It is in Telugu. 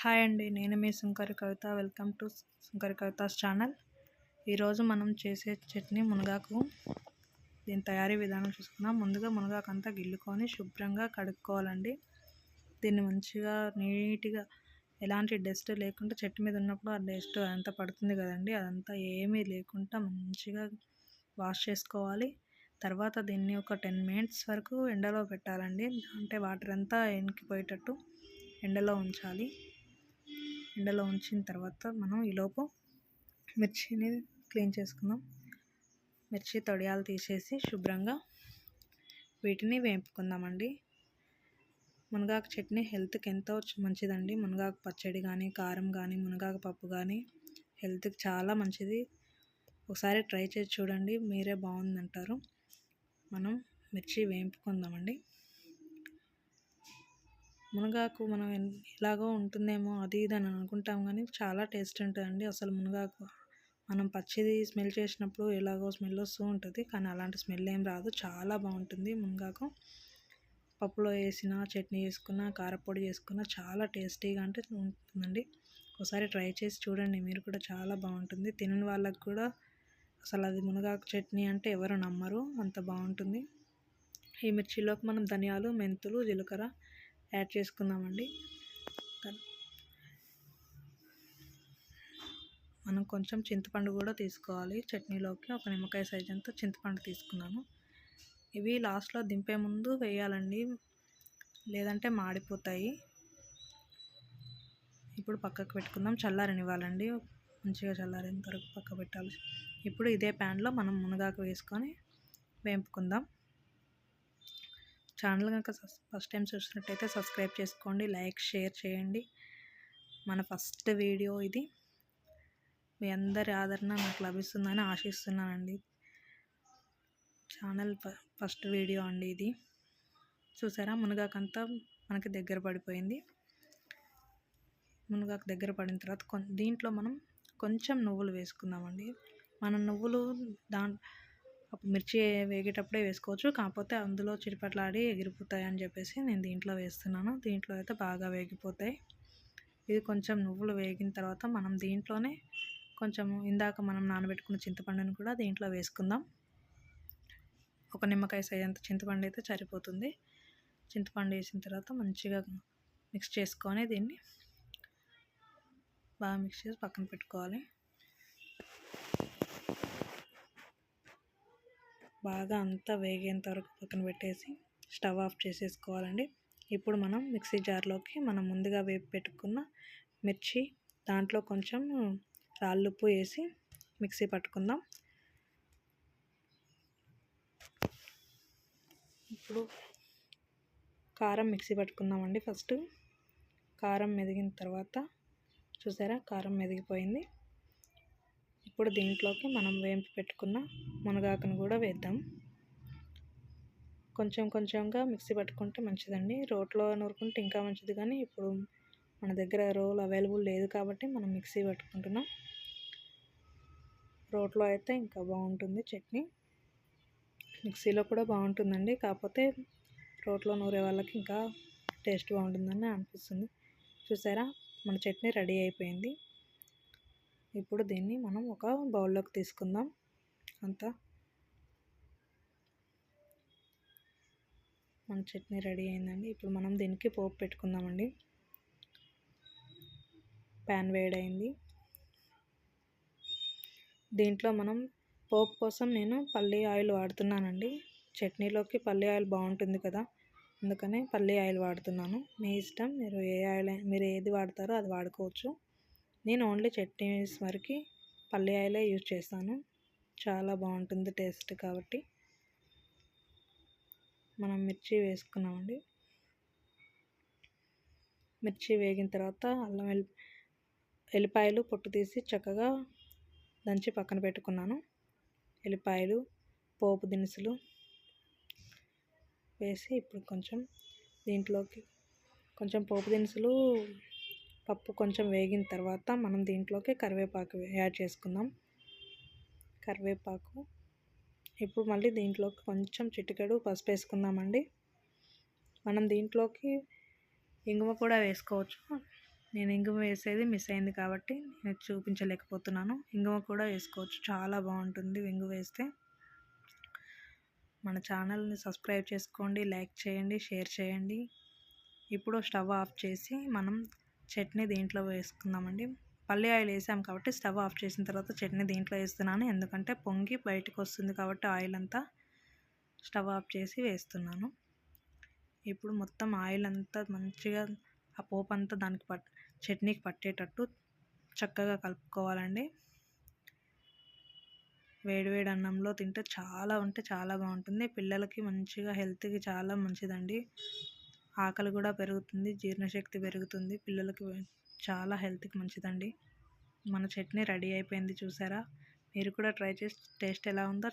హాయ్ అండి నేను మీ సుంకరి కవిత. Welcome to Sunkari Kavitha's channel. ఈరోజు మనం చేసే చట్నీ మునగాకు. దీని తయారీ విధానం చూసుకుందాం. ముందుగా మునగాకు అంతా గిల్లుకొని శుభ్రంగా కడుక్కోవాలండి. దీన్ని మంచిగా నీట్గా ఎలాంటి డస్ట్ లేకుండా చెట్టు మీద ఉన్నప్పుడు ఆ డస్ట్ అంతా పడుతుంది కదండి. అదంతా ఏమీ లేకుండా మంచిగా వాష్ చేసుకోవాలి. తర్వాత దీన్ని ఒక టెన్ మినిట్స్ వరకు ఎండలో పెట్టాలండి. అంటే వాటర్ అంతా ఎనికిపోయేటట్టు ఎండలో ఉంచాలి. ఎండలో ఉంచిన తర్వాత మనం ఈలోపు మిర్చిని క్లీన్ చేసుకుందాం. మిర్చి తొడియాలు తీసేసి శుభ్రంగా వీటిని వేపుకుందామండి. మునగాకు చట్నీ హెల్త్కి ఎంతో మంచిదండి. మునగాకు పచ్చడి కానీ కారం కానీ మునగాకు పప్పు కానీ హెల్త్కి చాలా మంచిది. ఒకసారి ట్రై చేసి చూడండి మీరే బాగుందంటారు. మనం మిర్చి వేపుకుందామండి. మునగాకు మనం ఎలాగో ఉంటుందేమో అది ఇది అని అనుకుంటాం కానీ చాలా టేస్ట్ ఉంటుందండి. అసలు మునగాకు మనం పచ్చిది స్మెల్ చేసినప్పుడు ఎలాగో స్మెల్ వస్తూ ఉంటుంది కానీ అలాంటి స్మెల్ ఏం రాదు. చాలా బాగుంటుంది మునగాకు. పప్పులో వేసిన చట్నీ చేసుకున్న కారపొడి చేసుకున్న చాలా టేస్టీగా అంటే ఉంటుందండి. ఒకసారి ట్రై చేసి చూడండి మీరు కూడా చాలా బాగుంటుంది. తినని వాళ్ళకు కూడా అసలు అది మునగాకు చట్నీ అంటే ఎవరు నమ్మరు అంత బాగుంటుంది. ఈ మిర్చిలోకి మనం ధనియాలు మెంతులు జీలకర్ర యాడ్ చేసుకుందామండి. మనం కొంచెం చింతపండు కూడా తీసుకోవాలి. చట్నీలోకి ఒక నిమ్మకాయ సైజ్ అంతా చింతపండు తీసుకున్నాను. ఇవి లాస్ట్లో దింపే ముందు వేయాలండి. లేదంటే మాడిపోతాయి. ఇప్పుడు పక్కకు పెట్టుకుందాం. చల్లారనివ్వాలండి. మంచిగా చల్లారేంత వరకు పక్క పెట్టాలి. ఇప్పుడు ఇదే ప్యాన్లో మనం మునగాకు వేసుకొని వేపుకుందాం. ఛానల్ కనుక ఫస్ట్ టైం చూసినట్టయితే సబ్స్క్రైబ్ చేసుకోండి లైక్ షేర్ చేయండి. మన ఫస్ట్ వీడియో ఇది. మీ అందరి ఆదరణ నాకు లభిస్తుందని ఆశిస్తున్నానండి. ఛానల్ ఫస్ట్ వీడియో అండి ఇది. చూసారా? మునగాకంతా మనకి దగ్గర పడిపోయింది. మునగాకు దగ్గర పడిన తర్వాత దీంట్లో మనం కొంచెం నువ్వులు వేసుకుందామండి. మనం నువ్వులు దా మిర్చి వేగేటప్పుడే వేసుకోవచ్చు. కాకపోతే అందులో చిరిపట్లాడి ఎగిరిపోతాయి అని చెప్పేసి నేను దీంట్లో వేస్తున్నాను. దీంట్లో అయితే బాగా వేగిపోతాయి. ఇది కొంచెం నువ్వులు వేగిన తర్వాత మనం దీంట్లోనే కొంచెం ఇందాక మనం నానబెట్టుకున్న చింతపండుని కూడా దీంట్లో వేసుకుందాం. ఒక నిమ్మకాయ సైజంత చింతపండు అయితే సరిపోతుంది. చింతపండు వేసిన తర్వాత మంచిగా మిక్స్ చేసుకొని దీన్ని బాగా మిక్స్ చేసి పక్కన పెట్టుకోవాలి. బాగా అంతా వేగేంత వరకు పక్కన పెట్టేసి స్టవ్ ఆఫ్ చేసేసుకోవాలండి. ఇప్పుడు మనం మిక్సీ జార్లోకి మనం ముందుగా వేపి పెట్టుకున్న మిర్చి దాంట్లో కొంచెం రాళ్ళుప్పు వేసి మిక్సీ పట్టుకుందాం. ఇప్పుడు కారం మిక్సీ పట్టుకుందామండి ఫస్ట్. కారం మెదిగిన తర్వాత చూసారా? కారం మెదిగిపోయింది. ఇప్పుడు దీంట్లోకి మనం వేంపి పెట్టుకున్న మునగాకును కూడా వేద్దాం. కొంచెం కొంచెంగా మిక్సీ పట్టుకుంటే మంచిదండి. రోట్లో నూరుకుంటే ఇంకా మంచిది కానీ ఇప్పుడు మన దగ్గర రోల్ అవైలబుల్ లేదు కాబట్టి మనం మిక్సీ పట్టుకుంటున్నాం. రోట్లో అయితే ఇంకా బాగుంటుంది చట్నీ. మిక్సీలో కూడా బాగుంటుందండి. కాకపోతే రోట్లో నూరే వాళ్ళకి ఇంకా టేస్ట్ బాగుంటుందని అనిపిస్తుంది. చూసారా? మన చట్నీ రెడీ అయిపోయింది. ఇప్పుడు దీన్ని మనం ఒక బౌల్లోకి తీసుకుందాం. అంతా. మన చట్నీ రెడీ అయిందండి. ఇప్పుడు మనం దీనికి పోపు పెట్టుకుందామండి. ప్యాన్ వేడైంది. దీంట్లో మనం పోపు కోసం నేను పల్లి ఆయిల్ వాడుతున్నానండి. చట్నీలోకి పల్లి ఆయిల్ బాగుంటుంది కదా. అందుకనే పల్లి ఆయిల్ వాడుతున్నాను. మీ ఇష్టం. మీరు ఏ ఆయిల్ మీరు ఏది వాడతారో అది వాడుకోవచ్చు. నేను ఓన్లీ చట్నీస్ వరకు పల్లి ఆయిలే యూజ్ చేస్తాను. చాలా బాగుంటుంది టేస్ట్ కాబట్టి. మనం మిర్చి వేసుకున్నామండి. మిర్చి వేగిన తర్వాత అల్లం వెల్లి ఎల్లిపాయలు పొట్టు తీసి చక్కగా దంచి పక్కన పెట్టుకున్నాను. ఎల్లిపాయలు పోపు దినుసులు వేసి ఇప్పుడు కొంచెం దీంట్లోకి కొంచెం పోపు దినుసులు పప్పు కొంచెం వేగిన తర్వాత మనం దీంట్లోకి కరివేపాకు యాడ్ చేసుకుందాం. కరివేపాకు. ఇప్పుడు మళ్ళీ దీంట్లోకి కొంచెం చిటికెడు పసుపు వేసుకుందామండి. మనం దీంట్లోకి ఇంగువ కూడా వేసుకోవచ్చు. నేను ఇంగువ వేసేది మిస్ అయింది కాబట్టి నేను చూపించలేకపోతున్నాను. ఇంగువ కూడా వేసుకోవచ్చు. చాలా బాగుంటుంది ఇంగువ వేస్తే. మన ఛానల్ని సబ్స్క్రైబ్ చేసుకోండి లైక్ చేయండి షేర్ చేయండి. ఇప్పుడు స్టవ్ ఆఫ్ చేసి మనం చట్నీ దీంట్లో వేసుకుందామండి. పల్లి ఆయిల్ వేసాం కాబట్టి స్టవ్ ఆఫ్ చేసిన తర్వాత చట్నీ దీంట్లో వేస్తున్నాను. ఎందుకంటే పొంగి బయటకు వస్తుంది కాబట్టి ఆయిల్ అంతా స్టవ్ ఆఫ్ చేసి వేస్తున్నాను. ఇప్పుడు మొత్తం ఆయిల్ అంతా మంచిగా ఆ పోపు అంతా దానికి పట్ చట్నీకి పట్టేటట్టు చక్కగా కలుపుకోవాలండి. వేడివేడి అన్నంలో తింటే చాలా ఉంటే చాలా బాగుంటుంది. పిల్లలకి మంచిగా హెల్త్కి చాలా మంచిదండి. ఆకలి కూడా పెరుగుతుంది జీర్ణశక్తి పెరుగుతుంది. పిల్లలకి చాలా హెల్త్కి మంచిదండి. మన చట్నీ రెడీ అయిపోయింది చూసారా? మీరు కూడా ట్రై చేసి టేస్ట్ ఎలా ఉందో